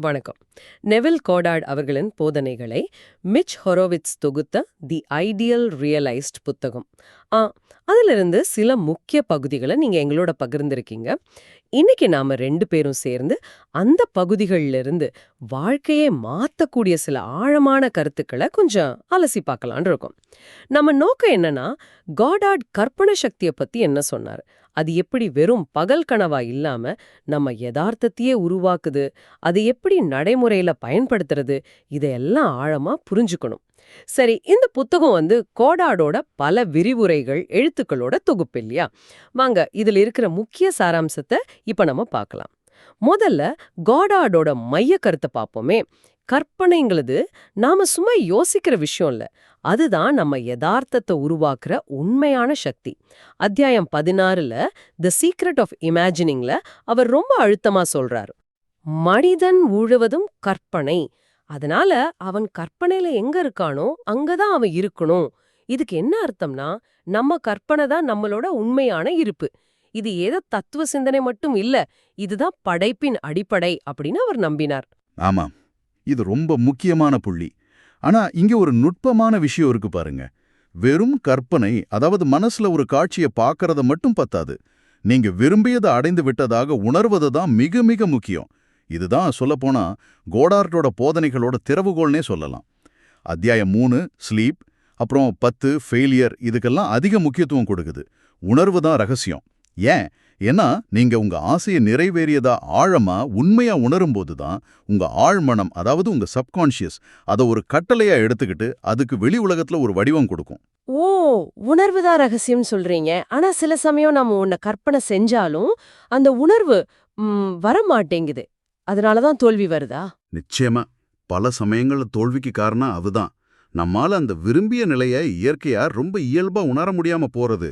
வணக்கம். Neville Goddard அவர்களின் போதனைகளை மிச் ஹொரோவிட்ஸ் தொகுத்த தி ஐடியல் ரியலைஸ்ட் புத்தகம். அதிலிருந்து சில முக்கிய பகுதிகளை நீங்க எங்களோட பகிர்ந்திருக்கீங்க. இன்னைக்கு நாம ரெண்டு பேரும் சேர்ந்து அந்த பகுதிகள்ல இருந்து வாழ்க்கையை மாத்தக்கூடிய சில ஆழமான கருத்துக்களை கொஞ்சம் அலசி பார்க்கலான் இருக்கோம். நம்ம நோக்கம் என்னன்னா காடாட் கற்பனை சக்தியை பத்தி என்ன சொன்னார்? அது எப்படி வெறும் பகல் கனவா இல்லாம நம்ம யதார்த்தத்தையே உருவாக்குது? அது எப்படி நடைமுறையில பயன்படுத்துறது? இதையெல்லாம் ஆழமா புரிஞ்சுக்கணும். சரி இந்த புத்தகம் வந்து கோடாடோட பல விரிவுரைகள் எழுத்துக்களோட தொகுப்பு இல்லையா? வாங்க இதுல இருக்கிற முக்கிய சாராம்சத்தை இப்ப நம்ம பார்க்கலாம். முதல்ல கோடாடோட மைய கருத்தை பார்ப்போமே. கற்பனைங்கிறது நாம சும்மா யோசிக்கிற விஷயம் இல்ல. அதுதான் நம்ம யதார்த்தத்தை உருவாக்குற உண்மையான சக்தி. அத்தியாயம் பதினாறுல தி சீக்ரெட் ஆஃப் இமேஜினிங்ல அவர் ரொம்ப அழுத்தமா சொல்றாரு. மனிதன் முழுவதும் கற்பனை. அதனால அவன் கற்பனையில எங்க இருக்கானோ அங்கதான் அவன் இருக்கணும். இதுக்கு என்ன அர்த்தம்னா நம்ம கற்பனை தான் நம்மளோட உண்மையான இருப்பு. இது ஏதோ தத்துவ சிந்தனை மட்டும் இல்ல இதுதான் படைப்பின் அடிப்படை அப்படின்னு அவர் நம்பினார். ஆமாம். இது ரொம்ப முக்கியமான புள்ளி. ஆனா இங்க ஒரு நுட்பமான விஷயம் இருக்கு பாருங்க. வெறும் கற்பனை அதாவது மனசுல ஒரு காட்சியை பார்க்கறத மட்டும் பத்தாது. நீங்க விரும்பியதை அடைந்து விட்டதாக உணர்வது தான் மிக மிக முக்கியம். இதுதான் சொல்லப்போனா கோடார்டோட போதனைகளோட திறவுகோள்னே சொல்லலாம். அத்தியாயம் மூணு ஸ்லீப் அப்புறம் பத்து ஃபெயிலியர் இதுக்கெல்லாம் அதிக முக்கியத்துவம் கொடுக்குது. உணர்வு தான் ரகசியம். ஏன்? ஏன்னா நீங்க உங்க ஆசையை நிறைவேறியதா ஆழமா உண்மையா உணரும்போது தான் உங்க ஆழ்மனம் அதாவது உங்க சப்கான்ஷியஸ் அதை ஒரு கட்டளையா எடுத்துக்கிட்டு அதுக்கு வெளி உலகத்துல ஒரு வடிவம் கொடுக்கும். ஓ உணர்வு தான் ரகசியம் சொல்றீங்க. ஆனா சில சமயம் நம்ம உன்னை கற்பனை செஞ்சாலும் அந்த உணர்வு வரமாட்டேங்குது. அதனால தான் அதனாலதான் தோல்வி வருதா? நிச்சயமா. பல சமயங்கள்ல தோல்விக்கு காரணம் அதுதான். நம்மால அந்த விரும்பிய நிலைய இயற்கையா ரொம்ப இயல்பா உணர முடியாம போறது.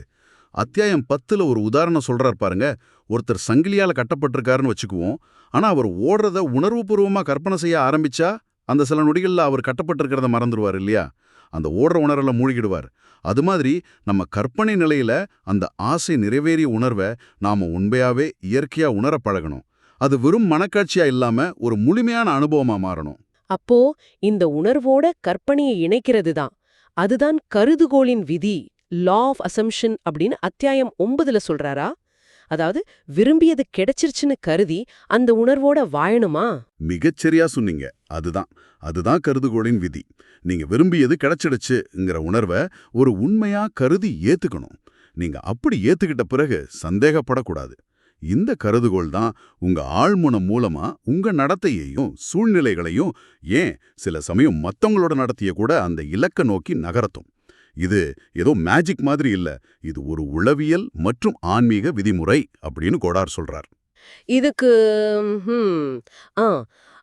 அத்தியாயம் பத்துல ஒரு உதாரணம் சொல்றார் பாருங்க. ஒருத்தர் சங்கிலியால கட்டப்பட்டிருக்காருன்னு வச்சுக்குவோம். ஆனா அவர் ஓடுறத உணர்வுபூர்வமா கற்பனை செய்ய ஆரம்பிச்சா அந்த சில நொடிகள்ல அவர் கட்டப்பட்டிருக்கிறத மறந்துடுவார் இல்லையா? அந்த ஓடுற உணர்வுல மூழ்கிடுவார். அது மாதிரி நம்ம கற்பனை நிலையில அந்த ஆசை நிறைவேறிய உணர்வை நாம உண்மையாவே இயற்கையா உணர பழகணும். அது வெறும் மனக்காட்சியா இல்லாம ஒரு முழுமையான அனுபவமா மாறணும். அப்போ இந்த உணர்வோட கற்பனையை இணைக்கிறது தான் அதுதான் கருதுகோளின் விதி லா ஆஃப் அசம்ஷன் அப்படின்னு அத்தியாயம் ஒன்பதுல சொல்றாரா? அதாவது விரும்பியது கிடைச்சிருச்சுன்னு கருதி அந்த உணர்வோட வாழணுமா? மிகச்சரியா சொன்னீங்க. அதுதான். அதுதான் கருதுகோளின் விதி. நீங்க விரும்பியது கிடைச்சிடுச்சுங்கிற உணர்வை ஒரு உண்மையா கருதி ஏத்துக்கணும். நீங்க அப்படி ஏத்துக்கிட்ட பிறகு சந்தேகப்படக்கூடாது. இந்த கருதுகோள் தான் உங்க ஆழ்மனம் மூலமா உங்க நடத்தையையும் சூழ்நிலைகளையும் ஏன் சில சமயம் மத்தவங்களோட நடத்தைய கூட அந்த இலக்க நோக்கி நகரத்தும் இது ஏதோ மேஜிக் மாதிரி இல்ல. இது ஒரு உளவியல் மற்றும் ஆன்மீக விதிமுறை அப்படின்னு கோடார் சொல்றார். இதுக்கு ஆ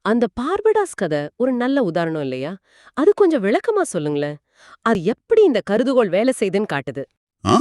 அந்த பார்படாஸ் கதை ஒரு நல்ல உதாரணம் இல்லையா? அது கொஞ்சம் விளக்கமா சொல்லுங்களேன். அது எப்படி இந்த கருதுகோள் வேலை செய்துன்னு காட்டுது? ஆ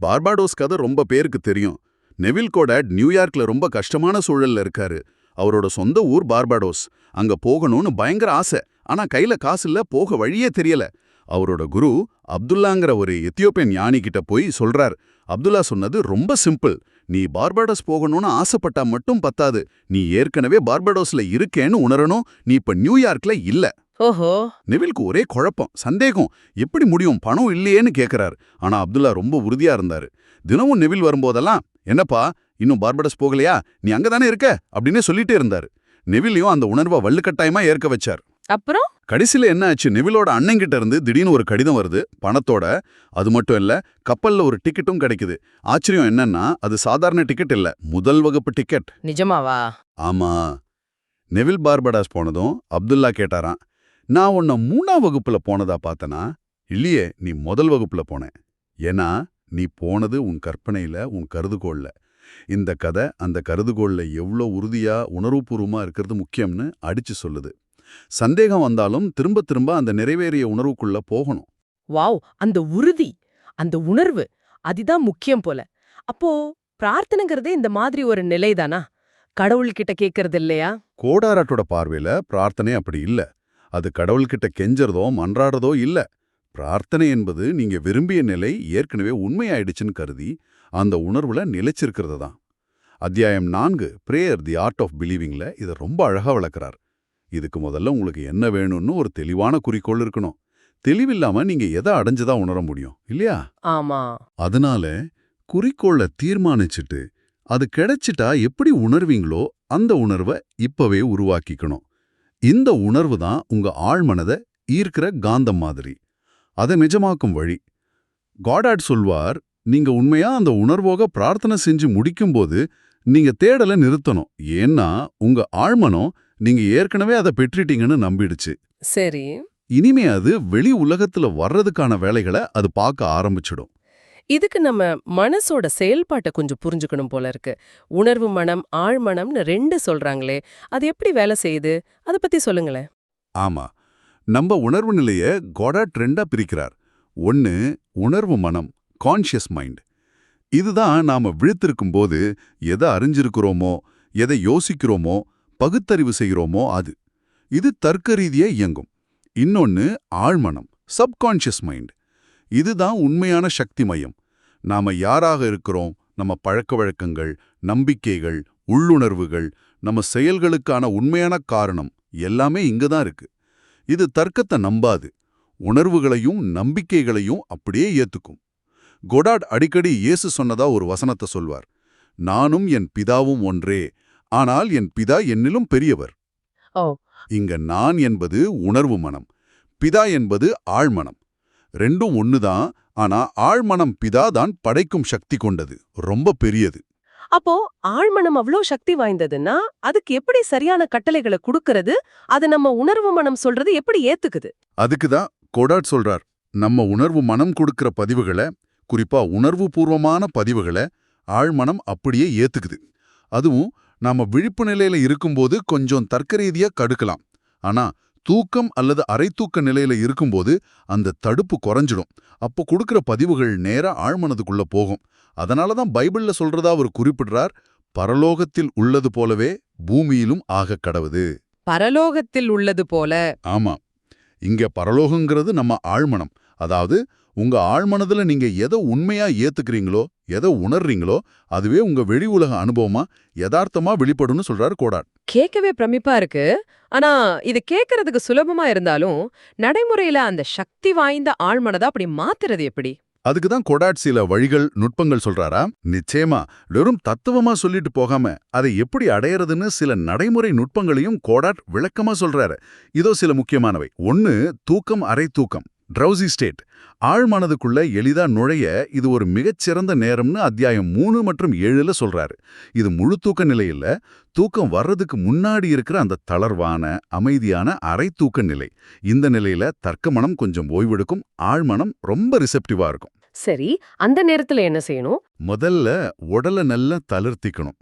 பார்பாடோஸ் கதை ரொம்ப பேருக்கு தெரியும். நெவில் கோடாட் நியூயார்க்ல ரொம்ப கஷ்டமான சூழல்ல இருக்காரு. அவரோட சொந்த ஊர் பார்பாடோஸ். அங்க போகணும்னு பயங்கர ஆசை. ஆனா கையில காசு இல்ல போக வழியே தெரியல. அவரோட குரு அப்துல்லாங்கிற ஒரு எத்தியோப்பியன் ஞானி கிட்ட போய் சொல்றார் அப்துல்லா சொன்னது ரொம்ப சிம்பிள். நீ பார்பாடோஸ் போகணும்னு ஆசைப்பட்டா மட்டும் பத்தாது. நீ ஏற்கனவே பார்பாடோஸ்ல இருக்கேன்னு உணரணும். நீ இப்ப நியூயார்க்ல இல்ல. ஓஹோ. நெவிலுக்கு ஒரே குழப்பம். சந்தேகம். எப்படி முடியும்? பணம் இல்லையேன்னு கேக்குறாரு. ஆனா அப்துல்லா ரொம்ப உறுதியா இருந்தாரு. தினமும் நெவில் வரும்போதெல்லாம் என்னப்பா இன்னும் பார்படஸ் போகலையா? நீ அங்கதானே இருக்க? அப்படின்னு சொல்லிட்டே இருந்தாரு. நெவிலையும் அந்த உணர்வை வள்ளுக்கட்டாயமா ஏற்க வச்சார். அப்புறம்? கடைசியில என்ன ஆச்சு? நெவிலோட அண்ணங்கிட்ட இருந்து திடீர்னு ஒரு கடிதம் வருது. பணத்தோட. அது மட்டும் இல்ல கப்பல்ல ஒரு டிக்கெட்டும் கிடைக்குது. ஆச்சரியம் என்னன்னா அது சாதாரண டிக்கெட் இல்ல. முதல் வகுப்பு டிக்கெட். நிஜமாவா? ஆமா. நெவில் பார்படாஸ் போனதும் அப்துல்லா கேட்டாராம் நான் உன்னை மூணாம் வகுப்புல போனதா பார்த்தனா இல்லையே நீ முதல் வகுப்புல போன. ஏன்னா நீ போனது உன் கற்பனையில உன் கருதுகோள்ல. இந்த கதை அந்த கருதுகோள்ல எவ்வளோ உறுதியா உணர்வுபூர்வமா இருக்கிறது முக்கியம்னு அடிச்சு சொல்லுது. சந்தேகம் வந்தாலும் திரும்ப திரும்ப அந்த நிறைவேறிய உணர்வுக்குள்ள போகணும். வாவ்! அந்த உறுதி அந்த உணர்வு அதுதான் முக்கியம் போல. அப்போ பிரார்த்தனைங்கிறதே இந்த மாதிரி ஒரு நிலைதானா? கடவுள்கிட்ட கேக்குறது இல்லையா? கோடாராட்டோட பார்வையில பிரார்த்தனை அப்படி இல்ல. அது கடவுள்கிட்ட கெஞ்சறதோ மன்றாடுறதோ இல்ல. பிரார்த்தனை என்பது நீங்க விரும்பிய நிலை ஏற்கனவே உண்மையாயிடுச்சுன்னு கருதி அந்த உணர்வுல நிலைச்சிருக்கிறது தான். அத்தியாயம் நான்கு பிரேயர் தி ஆர்ட் ஆஃப் பிலீவிங்ல இதை ரொம்ப அழகா விளக்குறார். இதுக்கு முதல்ல உங்களுக்கு என்ன வேணும்னு ஒரு தெளிவான குறிக்கோள் இருக்கணும். தெளிவில்லாம நீங்க எதை அடைஞ்சதா உணர முடியும் இல்லையா? ஆமா. அதனால குறிக்கோளை தீர்மானிச்சுட்டு அது கிடைச்சிட்டா எப்படி உணர்வீங்களோ அந்த உணர்வை இப்பவே உருவாக்கிக்கணும். இந்த உணர்வு தான் உங்க ஆழ்மனதை ஈர்க்கிற காந்தம் மாதிரி. அதை நிஜமாக்கும் வழி. காடாட் சொல்வார் நீங்க உண்மையா அந்த உணர்வோக பிரார்த்தனை செஞ்சு முடிக்கும்போது நீங்க தேடலை நிறுத்தணும். ஏன்னா உங்க ஆழ்மனம் நீங்க ஏற்கனவே அதை பெற்றிட்டீங்கன்னு நம்பிடுச்சு. சரி. இனிமே அது வெளி உலகத்துல வர்றதுக்கான வேலைகளை அது பார்க்க ஆரம்பிச்சிடும். இதுக்கு நம்ம மனசோட செயல்பாட்டை கொஞ்சம் புரிஞ்சுக்கணும் போல இருக்கு. உணர்வு மனம் ஆழ்மனம்னு ரெண்டு சொல்றாங்களே அது எப்படி வேலை செய்யுது? அத பத்தி சொல்லுங்களேன். ஆமா. நம்ம உணர்வு நிலைய கொடாட் ரெண்டா பிரிக்கிறார். ஒன்னு உணர்வு மனம் கான்ஷியஸ் மைண்ட். இதுதான் நாம விழுத்திருக்கும் போது எதை அறிஞ்சிருக்கிறோமோ எதை யோசிக்கிறோமோ பகுத்தறிவு செய்கிறோமோ அது. இது தர்க்க ரீதியா இயங்கும். இன்னொன்னு ஆழ்மனம் சப்கான்ஷியஸ் மைண்ட். இதுதான் உண்மையான சக்தி மையம். நாம யாராக இருக்கிறோம்? நம்ம பழக்க வழக்கங்கள் நம்பிக்கைகள் உள்ளுணர்வுகள் நம்ம செயல்களுக்கான உண்மையான காரணம் எல்லாமே இங்க தான் இருக்கு. இது தர்க்கத்தை நம்பாது. உணர்வுகளையும் நம்பிக்கைகளையும் அப்படியே ஏத்துக்கும். கொடாட் அடிக்கடி இயேசு சொன்னதா ஒரு வசனத்தை சொல்வார். நானும் என் பிதாவும் ஒன்றே ஆனால் என் பிதா என்னிலும் பெரியவர். இங்க நான் என்பது உணர்வு மனம் பிதா என்பது ஆழ்மனம். ரெண்டும் ஒண்ணுதான் ஆனா ஆழ்மனம் பிதா தான் படைக்கும் சக்தி கொண்டது. ரொம்ப பெரியது. அப்போ ஆழ்மனம் அவ்ளோ சக்தி வாய்ந்ததுன்னா அதுக்கு எப்படி சரியான கட்டளைகளை கொடுக்கறது? அது நம்ம உணர்வு மனம் சொல்றது எப்படி ஏத்துக்குது? அதுக்கு தான் கொடாட் சொல்றார். நம்ம உணர்வு மனம் கொடுக்கிற பதிவுகளை குறிப்பா உணர்வு பூர்வமான பதிவுகளை ஆழ்மனம் அப்படியே ஏத்துக்குது. அதுவும் நாம விழிப்பு நிலையில இருக்கும்போது கொஞ்சம் தர்க்கரீதியா கடுக்கலாம். ஆனா தூக்கம் அல்லது அரைத்தூக்க நிலையில இருக்கும்போது அந்த தடுப்பு குறைஞ்சிடும். அப்போ கொடுக்கிற பதிவுகள் நேரா ஆழ்மனதுக்குள்ள போகும். அதனால தான் பைபிள்ல சொல்றதா அவர் குறிப்பிடுறார் பரலோகத்தில் உள்ளது போலவே பூமியிலும் ஆகக் கடவுது. பரலோகத்தில் உள்ளது போல. ஆமா. இங்க பரலோகங்கிறது நம்ம ஆழ்மனம். அதாவது உங்க ஆழ்மனதுல நீங்க எதை உண்மையா ஏத்துக்கிறீங்களோ எதை உணர்றீங்களோ அதுவே உங்க வெளி உலக அனுபவமா யதார்த்தமா வெளிப்படும்னு சொல்றாரு கோடாட் கேட்கவே பிரமிப்பா இருக்கு. ஆனா இது கேட்கறதுக்கு சுலபமா இருந்தாலும் நடைமுறையில அந்த சக்தி வாய்ந்த ஆழ்மனதை அப்படி மாத்துறது எப்படி? அதுக்கு தான் கொடாட் சில வழிகள் நுட்பங்கள் சொல்றாரா? நிச்சயமா வெறும் தத்துவமா சொல்லிட்டு போகாம அதை எப்படி அடையறதுன்னு சில நடைமுறை நுட்பங்களையும் கோடாட் விளக்கமா சொல்றாரு. இதோ சில முக்கியமானவை. ஒன்னு தூக்கம் அரை தூக்கம். ட்ரௌசி ஸ்டேட் ஆழ்மனதுக்குள்ள எளிதா நுழைய இது ஒரு மிகச்சிறந்த நேரம்னு அத்தியாயம் மூணு மற்றும் ஏழுல சொல்றாரு. இது முழு தூக்க நிலையில தூக்கம் வர்றதுக்கு முன்னாடி இருக்கிற அந்த தளர்வான அமைதியான அரை தூக்க நிலை. இந்த நிலையில தர்க்க மனம் கொஞ்சம் ஓய்வெடுக்கும் ஆழ்மனம் ரொம்ப ரிசெப்டிவா இருக்கும். சரி அந்த நேரத்துல என்ன செய்யணும்? முதல்ல உடலை நல்லா தளர்த்திக்கணும்.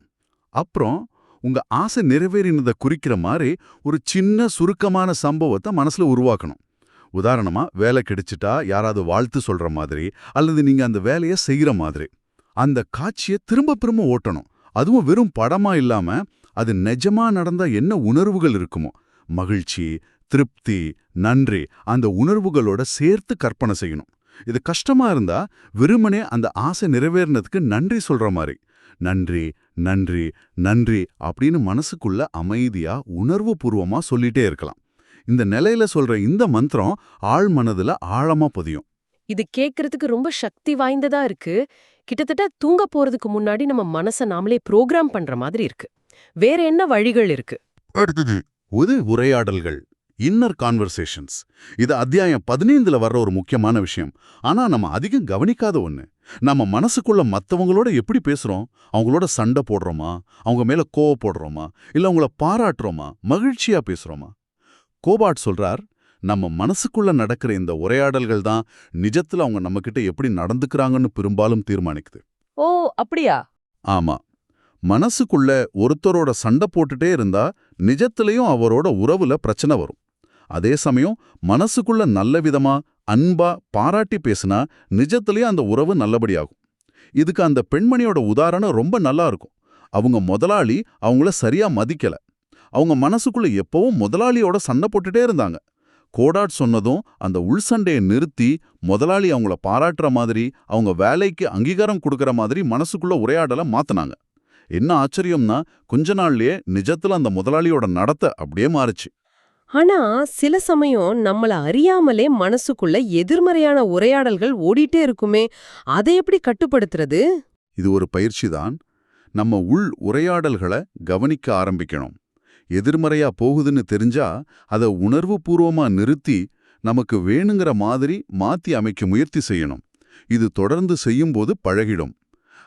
அப்புறம் உங்க ஆசை நிறைவேறினதை குறிக்கிற மாதிரி ஒரு சின்ன சுருக்கமான சம்பவத்தை மனசுல உருவாக்கணும். உதாரணமா வேலை கிடைச்சிட்டா யாராவது வாழ்த்து சொல்ற மாதிரி அல்லது நீங்க அந்த வேலையை செய்யற மாதிரி. அந்த காட்சியை திரும்ப திரும்ப ஓட்டணும். அதுவும் வெறும் படமா இல்லாம அது நிஜமா நடந்தா என்ன உணர்வுகள் இருக்குமோ? மகிழ்ச்சி திருப்தி நன்றி அந்த உணர்வுகளோட சேர்த்து கற்பனை செய்யணும். இது கஷ்டமா இருந்தா வெறுமனே அந்த ஆசை நிறைவேறினதுக்கு நன்றி சொல்ற மாதிரி. நன்றி நன்றி நன்றி அப்படின்னு மனசுக்குள்ள அமைதியா உணர்வு பூர்வமா சொல்லிட்டே இருக்கலாம். இந்த நிலையில சொல்ற இந்த மந்திரம் ஆழ் மனதுல ஆழமா பதியும். இது கேட்கறதுக்கு ரொம்ப சக்தி வாய்ந்ததா இருக்கு. கிட்டத்தட்ட தூங்க போறதுக்கு முன்னாடி நம்ம மனச நாமளே ப்ரோக்ராம் பண்ற மாதிரி இருக்கு. வேற என்ன வழிகள் இருக்கு? அடுத்தது உது உரையாடல்கள் இன்னர் கான்வர்சேஷன்ஸ். இது அத்தியாயம் பதினைந்துல வர்ற ஒரு முக்கியமான விஷயம். ஆனா நம்ம அதிகம் கவனிக்காத ஒண்ணு. நம்ம மனசுக்குள்ள மத்தவங்களோட எப்படி பேசுறோம்? அவங்களோட சண்டை போடுறோமா? அவங்க மேல கோவப்படுறோமா? இல்ல அவங்கள பாராட்டுறோமா? மகிழ்ச்சியா பேசுறோமா? கோபாட் சொல்றார் நம்ம மனசுக்குள்ள நடக்கிற இந்த உரையாடல்கள் தான் நிஜத்துல அவங்க நம்மகிட்ட எப்படி நடந்துக்கிறாங்கன்னு பெரும்பாலும் தீர்மானிக்குது. ஓ அப்படியா? ஆமா. மனசுக்குள்ள ஒருத்தரோட சண்டை போட்டுட்டே இருந்தா நிஜத்திலையும் அவரோட உறவுல பிரச்சனை வரும். அதே சமயம் மனசுக்குள்ள நல்ல விதமா அன்பா பாராட்டி பேசினா நிஜத்திலேயும் அந்த உறவு நல்லபடியாகும். இதுக்கு அந்த பெண்மணியோட உதாரணம் ரொம்ப நல்லா இருக்கும். அவங்க முதலாளி அவங்கள சரியா மதிக்கல. அவங்க மனசுக்குள்ள எப்பவும் முதலாளியோட சண்டை போட்டுட்டே இருந்தாங்க. கோடாட் சொன்னதும் அந்த உள்சண்டையை நிறுத்தி முதலாளி அவங்கள பாராட்டுற மாதிரி அவங்க வேலைக்கு அங்கீகாரம் கொடுக்கற மாதிரி மனசுக்குள்ள உரையாடலை மாத்துனாங்க. என்ன ஆச்சரியம்னா கொஞ்ச நாள்லயே நிஜத்துல அந்த முதலாளியோட நடத்தை அப்படியே மாறுச்சு. ஆனா சில சமயம் நம்மள அறியாமலே மனசுக்குள்ள எதிர்மறையான உரையாடல்கள் ஓடிட்டே இருக்குமே அதை எப்படி கட்டுப்படுத்துறது? இது ஒரு பயிற்சி தான். நம்ம உள் உரையாடல்களை கவனிக்க ஆரம்பிக்கணும். எதிர்மறையா போகுதுன்னு தெரிஞ்சா அதை உணர்வுபூர்வமா நிறுத்தி நமக்கு வேணுங்கிற மாதிரி மாத்தி அமைக்க முயற்சி செய்யணும். இது தொடர்ந்து செய்யும்போது பழகிடும்.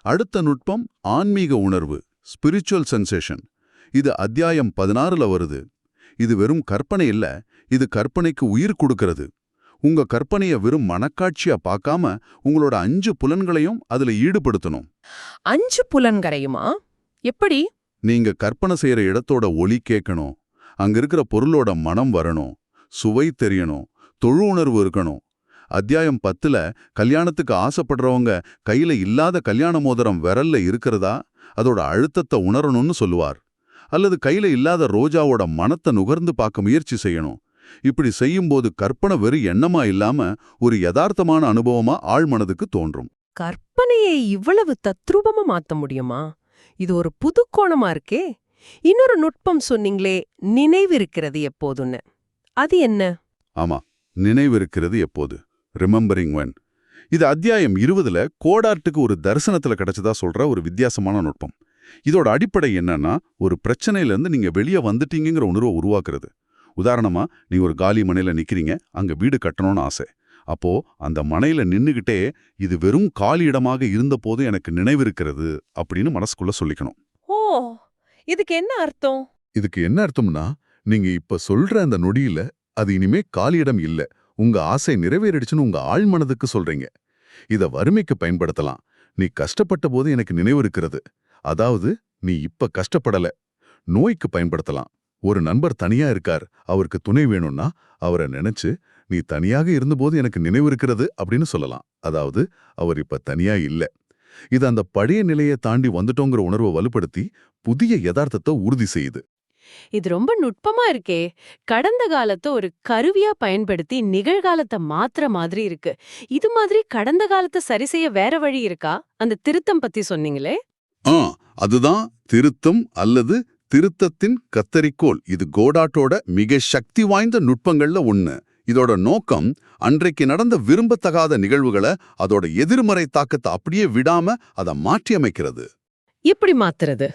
அடுத்த நுட்பம் ஆன்மீக உணர்வு ஸ்பிரிச்சுவல் சென்சேஷன் இது அத்தியாயம் பதினாறுல வருது. இது வெறும் கற்பனை இல்ல இது கற்பனைக்கு உயிர் கொடுக்கிறது. உங்க கற்பனைய வெறும் மனக்காட்சியா பார்க்காம உங்களோட அஞ்சு புலன்களையும் அதுல ஈடுபடுத்தணும். அஞ்சு புலன்களையுமா எப்படி? நீங்க கற்பனை செய்யற இடத்தோட ஒளி கேட்கணும் அங்க இருக்கிற பொருளோட மனம் வரணும். சுவை தெரியணும். தொழு உணர்வு இருக்கணும். அத்தியாயம் பத்துல கல்யாணத்துக்கு ஆசைப்படுறவங்க கையில இல்லாத கல்யாண மோதிரம் விரல்ல இருக்கிறதா? அதோட அழுத்தத்தை உணரணும்னு சொல்லுவார். அல்லது கையில இல்லாத ரோஜாவோட மனத்தை நுகர்ந்து பார்க்க முயற்சி செய்யணும். இப்படி செய்யும்போது கற்பனை வெறும் எண்ணமா இல்லாம ஒரு யதார்த்தமான அனுபவமா ஆழ்மனதுக்கு தோன்றும். கற்பனையை இவ்வளவு தத்ரூபமா மாத்த முடியுமா? இது ஒரு புது கோணமா இருக்கே. இன்னொரு நுட்பம் சொன்னீங்களே நினைவிருக்கிறது எப்போதுன்னு. அது என்ன? ஆமா நினைவிருக்கிறது எப்போது? ரிமெம்பரிங் ஒன் இது அத்தியாயம் இருபதுல கோடார்ட்டுக்கு ஒரு தரிசனத்துல கிடைச்சதா சொல்ற ஒரு வித்தியாசமான நுட்பம். இதோட அடிப்படை என்னன்னா ஒரு பிரச்சனையிலேருந்து நீங்க வெளியே வந்துட்டீங்கிற உணர்வை உருவாக்குறது. உதாரணமா நீங்க ஒரு காலி மனையில நிக்கிறீங்க அங்க வீடு கட்டணும்னு ஆசை. அப்போ அந்த மனையில நின்னுகிட்டே இது வெறும் காலி இடமாக இருந்தபோது எனக்கு நினைவிருக்கிறது அப்படின்னு மனசுக்குள்ள சொல்லிக்கணும். ஓ இதுக்கு என்ன அர்த்தம்? இதுக்கு என்ன அர்த்தம்னா நீங்க இப்ப சொல்ற அந்த நொடியில அது இனிமே காலியிடம் இல்ல. உங்க ஆசை நிறைவேறிடுச்சுன்னு உங்க ஆழ்மனதுக்கு சொல்றீங்க. இத வறுமைக்கு பயன்படுத்தலாம். நீ கஷ்டப்பட்ட போது எனக்கு நினைவு இருக்கிறது அதாவது நீ இப்ப கஷ்டப்படல. நோய்க்கு பயன்படுத்தலாம். ஒரு நண்பர் தனியா இருக்கார். அவருக்கு துணை வேணும்னா அவரை நினைச்சு நீ தனியாக இருந்தபோது எனக்கு நினைவு இருக்கிறது அப்படின்னு சொல்லலாம். அதாவது அவர் இப்ப தனியா இல்ல. இது அந்த பழைய நிலையை தாண்டி வந்துட்டோங்கிற உணர்வை வலுப்படுத்தி புதிய யதார்த்தத்தை உறுதி செய்யுது. இது ரொம்ப நுட்பமா இருக்கே. கடந்த காலத்தை ஒரு கருவியா பயன்படுத்தி நிகழ்காலத்தை மாத்துற மாதிரி இருக்கு. இது மாதிரி கடந்த காலத்தை சரி செய்ய வேற வழி இருக்கா? அந்த திருத்தம் பத்தி சொன்னீங்களே? ஆ அதுதான் திருத்தம் அல்லது திருத்தத்தின் கத்தரிக்கோல். இது கோடாட்டோட மிக சக்தி வாய்ந்த நுட்பங்கள்ல ஒண்ணு. இதோட நோக்கம் அன்றைக்கு நடந்த விரும்பத்தகாத நிகழ்வுகளை அதோட எதிர்மறை தாக்கத்தை அப்படியே விடாம அதை மாற்றியமைக்கிறது. எப்படி மாத்துறது?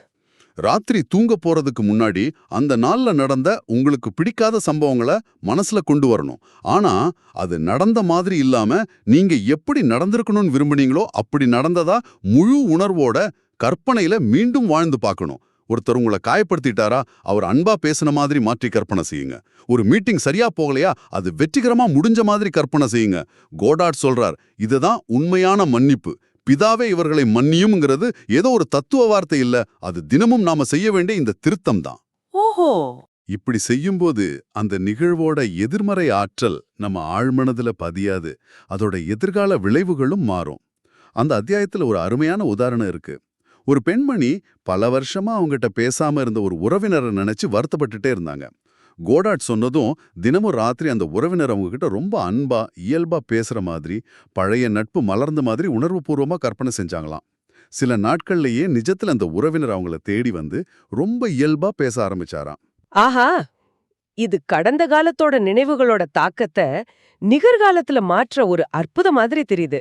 ராத்திரி தூங்க போறதுக்கு முன்னாடி அந்த நாள்ல நடந்த உங்களுக்கு பிடிக்காத சம்பவங்களை மனசுல கொண்டு வரணும். ஆனா அது நடந்த மாதிரி இல்லாம நீங்க எப்படி நடந்திருக்கணும்னு விரும்புனீங்களோ அப்படி நடந்ததா முழு உணர்வோட கற்பனையில மீண்டும் வாழ்ந்து பார்க்கணும். ஒருத்தர் உங்களை காயப்படுத்திட்டாரா அவர் அன்பா பேசின மாதிரி மாற்றி கற்பனை செய்யுங்க. ஒரு மீட்டிங் சரியா போகலையா அது வெற்றிகரமா முடிஞ்ச மாதிரி கற்பனை செய்யுங்க. கோடாட் சொல்றார் இதுதான் உண்மையான மன்னிப்பு. பிதாவே இவர்களை மன்னியும்ங்கிறது ஏதோ ஒரு தத்துவ வார்த்தை இல்ல அது தினமும் நாம செய்ய வேண்டிய இந்த திருத்தம் தான். ஓஹோ! இப்படி செய்யும்போது அந்த நிகழ்வோட எதிர்மறை ஆற்றல் நம்ம ஆழ்மனதுல பதியாது. அதோட எதிர்கால விளைவுகளும் மாறும். அந்த அத்தியாயத்துல ஒரு அருமையான உதாரணம் இருக்கு. ஒரு பெண்மணி பல வருஷமா அவங்ககிட்ட பேசாம இருந்த ஒரு உறவினரை நினைச்சு வருத்தப்பட்டுட்டே இருந்தாங்க. கோடாட் சொன்னதும் தினமும் ராத்திரி அந்த உறவினர் அவங்ககிட்ட ரொம்ப அன்பா இயல்பா பேசுற மாதிரி பழைய நட்பு மலர்ந்த மாதிரி உணர்வுபூர்வமா கற்பனை செஞ்சாங்களாம். சில நாட்கள்லயே நிஜத்துல அந்த உறவினர் அவங்கள தேடி வந்து ரொம்ப இயல்பா பேச ஆரம்பிச்சாராம். ஆஹா! இது கடந்த காலத்தோட நினைவுகளோட தாக்கத்தை நிகர்காலத்துல மாற்ற ஒரு அற்புத மாதிரி தெரியுது.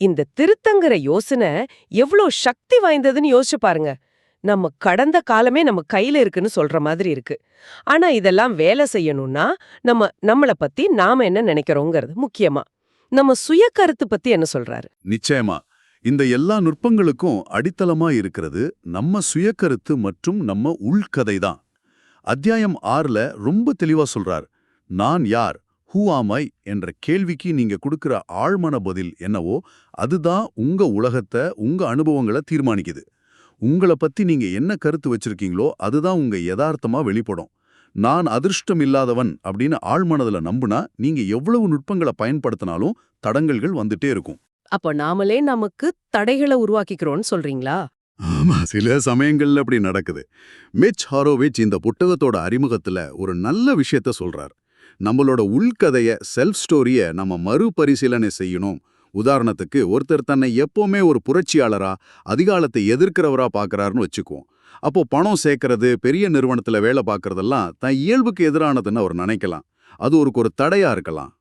இந்த திருத்தங்கிற யோசனை எவ்வளோ சக்தி வாய்ந்ததுன்னு யோசிச்சு பாருங்க. நம்ம கடந்த காலமே நம்ம கையில இருக்குன்னு சொல்ற மாதிரி இருக்கு. ஆனா இதெல்லாம் வேலை செய்யணும்னா நம்ம நம்மள பத்தி நாம என்ன நினைக்கிறோங்கிறது முக்கியமா. நம்ம சுய கருத்து பத்தி என்ன சொல்றாரு? நிச்சயமா. இந்த எல்லா நுட்பங்களுக்கும் அடித்தளமா இருக்கிறது நம்ம சுய கருத்து மற்றும் நம்ம உள்கதை தான் அத்தியாயம் ஆறுல ரொம்ப தெளிவா சொல்றார் நான் யார்? ஹூ ஆமை என்ற கேள்விக்கு நீங்க கொடுக்கிற ஆழ்மன பதில் என்னவோ அதுதான் உங்க உலகத்தை உங்க அனுபவங்களை தீர்மானிக்குது. உங்களை பத்தி நீங்க என்ன கருத்து வச்சிருக்கீங்களோ அதுதான் உங்க யதார்த்தமா வெளிப்படும். நான் அதிர்ஷ்டம் இல்லாதவன் அப்படின்னு ஆழ்மனதுல நம்புனா நீங்க எவ்வளவு நுட்பங்களை பயன்படுத்தினாலும் தடங்கல்கள் வந்துட்டே இருக்கும். அப்போ நாமளே நமக்கு தடைகளை உருவாக்கிக்கிறோம்னு சொல்றீங்களா? ஆமா சில சமயங்கள்ல அப்படி நடக்குது. மிச் ஹாரோவிச் இந்த புத்தகத்தோட அறிமுகத்துல ஒரு நல்ல விஷயத்த சொல்றார். நம்மளோட உள்கதைய செல்ஃப் ஸ்டோரிய நம்ம மறுபரிசீலனை செய்யணும். உதாரணத்துக்கு ஒருத்தர் தன்னை எப்பவுமே ஒரு புரட்சியாளரா அதிகாலத்தை எதிர்க்கிறவரா பார்க்கறாருன்னு வச்சுக்குவோம். அப்போ பணம் சேர்க்கறது பெரிய நிறுவனத்துல வேலை பார்க்கறதெல்லாம் தன் இயல்புக்கு எதிரானதுன்னு அவர் நினைக்கலாம். அது ஒரு ஒரு தடையா இருக்கலாம்.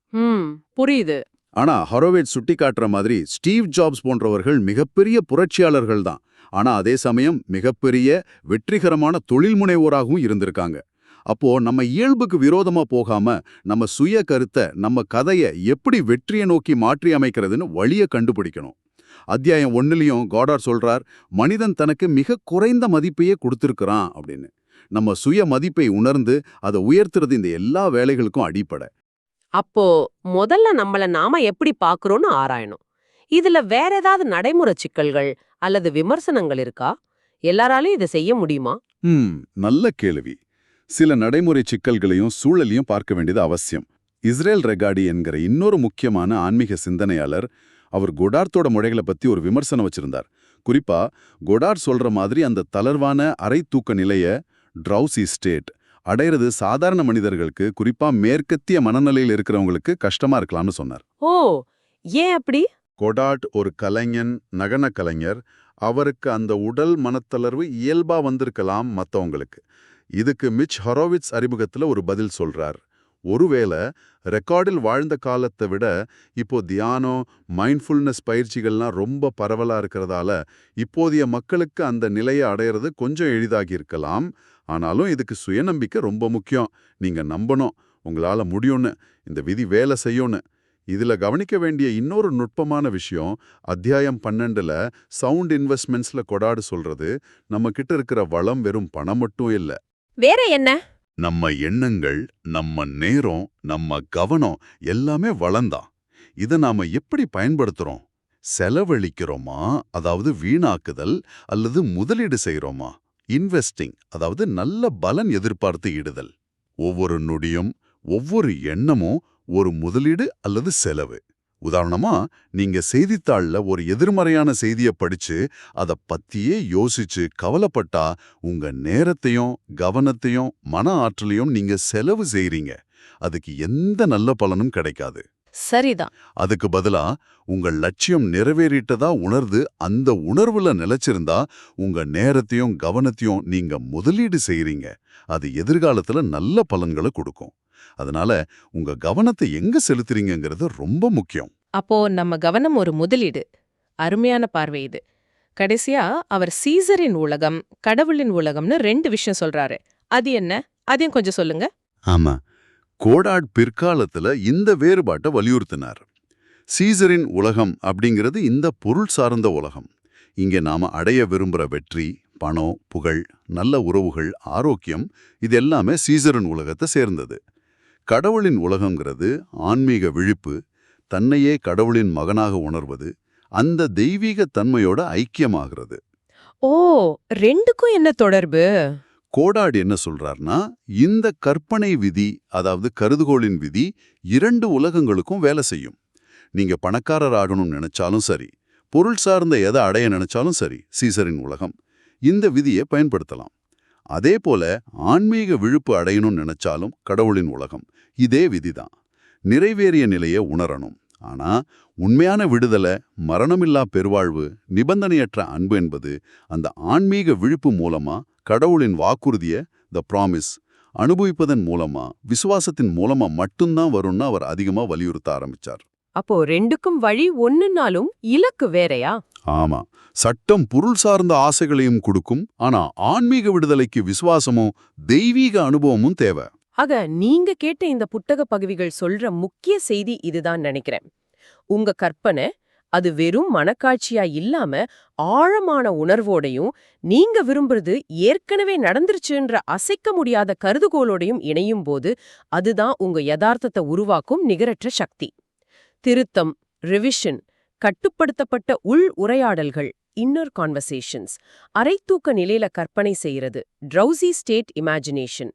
புரியுது. ஆனா ஹரோவேட் சுட்டி காட்டுற மாதிரி ஸ்டீவ் ஜாப்ஸ் போன்றவர்கள் மிகப்பெரிய புரட்சியாளர்கள் தான். ஆனா அதே சமயம் மிகப்பெரிய வெற்றிகரமான தொழில் முனைவோராகவும் இருந்திருக்காங்க. அப்போ நம்ம இயல்புக்கு விரோதமா போகாம நம்ம சுய கருத்தை நம்ம கதையை எப்படி வெற்றியை நோக்கி மாற்றி அமைக்கிறதுன்னு வழிய கண்டுபிடிக்கணும். அத்தியாயம் ஒன்னுலயும் காடார் சொல்றார் மனிதன் தனக்கு மிக குறைந்த மதிப்பையே கொடுத்திருக்கிறான் அப்படின்னு. நம்ம சுய மதிப்பை உணர்ந்து அதை உயர்த்துறது இந்த எல்லா வேலைகளுக்கும் அடிப்படை. அப்போ முதல்ல நம்மள நாம எப்படி பாக்குறோம்னு ஆராயணும். இதுல வேற ஏதாவது நடைமுறை சிக்கல்கள் அல்லது விமர்சனங்கள் இருக்கா? எல்லாராலையும் இதை செய்ய முடியுமா? ம் நல்ல கேள்வி. சில நடைமுறை சிக்கல்களையும் சூழலையும் பார்க்க வேண்டியது அவசியம். இஸ்ரேல் ரெகாடி என்கிற இன்னொரு முக்கியமான ஆன்மீக சிந்தனையாளர் அவர் கொடார்த்தோட முறைகளை பத்தி ஒரு விமர்சனம் வச்சிருந்தார். குறிப்பா கொடார் சொல்ற மாதிரி அந்த தளர்வான அரை தூக்க நிலைய ட்ரௌசி ஸ்டேட் அடையிறது சாதாரண மனிதர்களுக்கு குறிப்பா மேற்கத்திய மனநிலையில் இருக்கிறவங்களுக்கு கஷ்டமா இருக்கலாம்னு சொன்னார். ஓ ஏன் அப்படி? கொடாட் ஒரு கலைஞன் நகன கலைஞர். அவருக்கு அந்த உடல் மனத்தளர்வு இயல்பா வந்திருக்கலாம் மத்தவங்களுக்கு. இதுக்கு மிச் ஹரோவிட்ஸ் அறிமுகத்துல ஒரு பதில் சொல்றார். ஒருவேளை ரெக்கார்டில் வாழ்ந்த காலத்தை விட இப்போ தியானம் மைண்ட்ஃபுல்னஸ் பயிற்சிகள்லாம் ரொம்ப பரவலா இருக்கிறதால இப்போதைய மக்களுக்கு அந்த நிலையை அடையிறது கொஞ்சம் எளிதாகி இருக்கலாம். ஆனாலும் இதுக்கு சுயநம்பிக்கை ரொம்ப முக்கியம். நீங்க நம்பணும். உங்களால முடியும்னு. இந்த விதி வேலை செய்யும்னு. இதுல கவனிக்க வேண்டிய இன்னொரு நுட்பமான விஷயம் அத்தியாயம் பன்னெண்டுல சவுண்ட் இன்வெஸ்ட்மெண்ட்ஸ்ல கொடாடு சொல்றது நம்ம கிட்ட இருக்கிற வளம் வெறும் பணம் மட்டும் இல்ல. வேற என்ன? நம்ம எண்ணங்கள் நம்ம நேரம் நம்ம கவனம் எல்லாமே வளம்தான் இத நாம எப்படி பயன்படுத்துறோம்? செலவழிக்கிறோமா? அதாவது வீணாக்குதல் அல்லது முதலீடு செய்கிறோமா இன்வெஸ்டிங் அதாவது நல்ல பலன் எதிர்பார்த்து ஈடுதல். ஒவ்வொரு நொடியும் ஒவ்வொரு எண்ணமும் ஒரு முதலீடு அல்லது செலவு. உதாரணமா நீங்க செய்தித்தாள்ல ஒரு எதிர்மறையான செய்திய படிச்சு அத பத்தியே யோசிச்சு கவலைப்பட்டா உங்க நேரத்தையும் கவனத்தையும் மன ஆற்றலையும் நீங்க செலவு செய்றீங்க. அதுக்கு எந்த நல்ல பலனும் கிடைக்காது. சரிதான். அதுக்கு பதிலா உங்க லட்சியம் நிறைவேறிட்டதா உணர்ந்து அந்த உணர்வுல நிலைச்சிருந்தா உங்க நேரத்தையும் கவனத்தையும் நீங்க முதலீடு செய்றீங்க. அது எதிர்காலத்துல நல்ல பலன்களை கொடுக்கும். அதனால உங்க கவனத்தை எங்க செலுத்துறீங்கங்கிறது ரொம்ப முக்கியம். அப்போ நம்ம கவனம் ஒரு முதலீடு. அருமையான பார்வை இது. கடைசியா அவர் சீசரின் உலகம் கடவுளின் உலகம்னு ரெண்டு விஷயம் சொல்றாரு. அது என்ன? அதையும் கொஞ்சம் சொல்லுங்க. ஆமா. கோடாட் பிற்காலத்துல இந்த வேறுபாட்டை வலியுறுத்தினார். சீசரின் உலகம் அப்படிங்கிறது இந்த பொருள் சார்ந்த உலகம். இங்கே நாம அடைய விரும்புற வெற்றி பணம் புகழ் நல்ல உறவுகள் ஆரோக்கியம் இது எல்லாமே சீசரின் உலகத்தை சேர்ந்தது. கடவுளின் உலகங்கிறது ஆன்மீக விழிப்பு தன்னையே கடவுளின் மகனாக உணர்வது அந்த தெய்வீக தன்மையோட ஐக்கியமாகிறது. ஓ ரெண்டுக்கும் என்ன தொடர்பு? கோடாடு என்ன சொல்றார்னா இந்த கற்பனை விதி அதாவது கருதுகோளின் விதி இரண்டு உலகங்களுக்கும் வேலை செய்யும். நீங்க பணக்காரர் ஆகணும்னு நினைச்சாலும் சரி பொருள் சார்ந்த எதை அடைய நினைச்சாலும் சரி சீசரின் உலகம் இந்த விதியை பயன்படுத்தலாம். அதே போல ஆன்மீக விழுப்பு அடையணும்னு நினைச்சாலும் கடவுளின் உலகம் இதே விதிதான். நிறைவேறிய நிலையை உணரணும். ஆனா உண்மையான விடுதலை மரணமில்லா பெருவாழ்வு நிபந்தனையற்ற அன்பு என்பது அந்த ஆன்மீக விழிப்பு மூலமா கடவுளின் வாக்குறுதிய த ப்ராமிஸ் அனுபவிப்பதன் மூலமா விசுவாசத்தின் மூலமா மட்டும்தான் வரும்னு அவர் அதிகமா வலியுறுத்த ஆரம்பிச்சார். அப்போ ரெண்டுக்கும் வழி ஒண்ணுனாலும் இலக்கு வேறயா? ஆமா. சட்டம் பொருள் சார்ந்த ஆசைகளையும் கொடுக்கும் ஆனா ஆன்மீக விடுதலைக்கு விசுவாசமும் தெய்வீக அனுபவமும் தேவை. ஆக நீங்க கேட்ட இந்த புத்தக பகுதிகள் சொல்ற முக்கிய செய்தி இதுதான் நினைக்கிறேன். உங்க கற்பனை அது வெறும் மனக்காட்சியா இல்லாம ஆழமான உணர்வோடையும் நீங்க விரும்புறது ஏற்கனவே நடந்துருச்சுன்ற அசைக்க முடியாத கருதுகோளோடையும் இணையும் போது அதுதான் உங்க யதார்த்தத்தை உருவாக்கும் நிகரற்ற சக்தி. திருத்தம் ரிவிஷன் கட்டுப்படுத்தப்பட்ட உள் உரையாடல்கள் இன்னர் கான்வர்சேஷன்ஸ் அரைத்தூக்க நிலையில கற்பனை செய்யறது ட்ரௌசி ஸ்டேட் இமேஜினேஷன்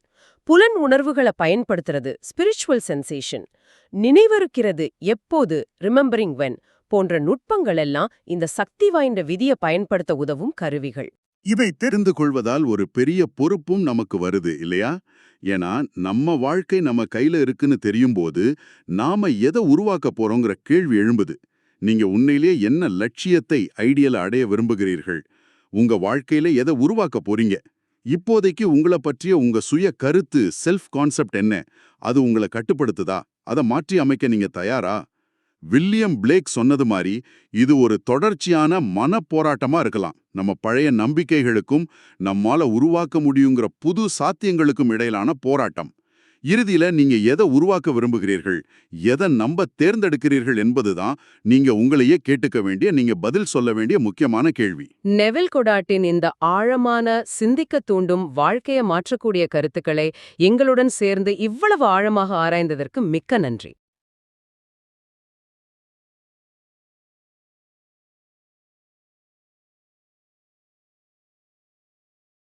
புலன் உணர்வுகளை பயன்படுத்துறது ஸ்பிரிச்சுவல் சென்சேஷன் நினைவருக்கிறது எப்போது ரிமெம்பரிங் வென் போன்ற நுட்பங்கள் எல்லாம் இந்த சக்தி வாய்ந்த விதியை பயன்படுத்த உதவும் கருவிகள். இதை தெரிந்து கொள்வதால் ஒரு பெரிய பொறுப்பும் நமக்கு வருது இல்லையா? ஏன்னா நம்ம வாழ்க்கை நம்ம கையில இருக்குன்னு தெரியும் போது நாம எதை உருவாக்க போறோங்கிற கேள்வி எழும்புது. நீங்க உண்மையிலேயே என்ன லட்சியத்தை ஐடியல அடைய விரும்புகிறீர்கள்? உங்க வாழ்க்கையில எதை உருவாக்க போறீங்க? இப்போதைக்கு உங்களை பற்றிய உங்க சுய கருத்து செல்ஃப் கான்செப்ட் என்ன? அது உங்களை கட்டுப்படுத்துதா? அதை மாற்றி அமைக்க நீங்க தயாரா? வில்லியம் பிளேக் சொன்னது மாதிரி இது ஒரு தொடர்ச்சியான மன போராட்டமா இருக்கலாம். நம்ம பழைய நம்பிக்கைகளுக்கும் நம்மால உருவாக்க முடியுங்கிற புது சாத்தியங்களுக்கும் இடையிலான போராட்டம். இறுதியில நீங்க எதை உருவாக்க விரும்புகிறீர்கள்? எதை நம்ப தேர்ந்தெடுக்கிறீர்கள் என்பதுதான் நீங்க உங்களையே கேட்டுக்க வேண்டிய நீங்க பதில் சொல்ல வேண்டிய முக்கியமான கேள்வி. நெவில் கொடாட்டின் இந்த ஆழமான சிந்திக்க தூண்டும் வாழ்க்கையை மாற்றக்கூடிய கருத்துக்களை எங்களுடன் சேர்ந்து இவ்வளவு ஆழமாக ஆராய்ந்ததற்கு மிக்க நன்றி.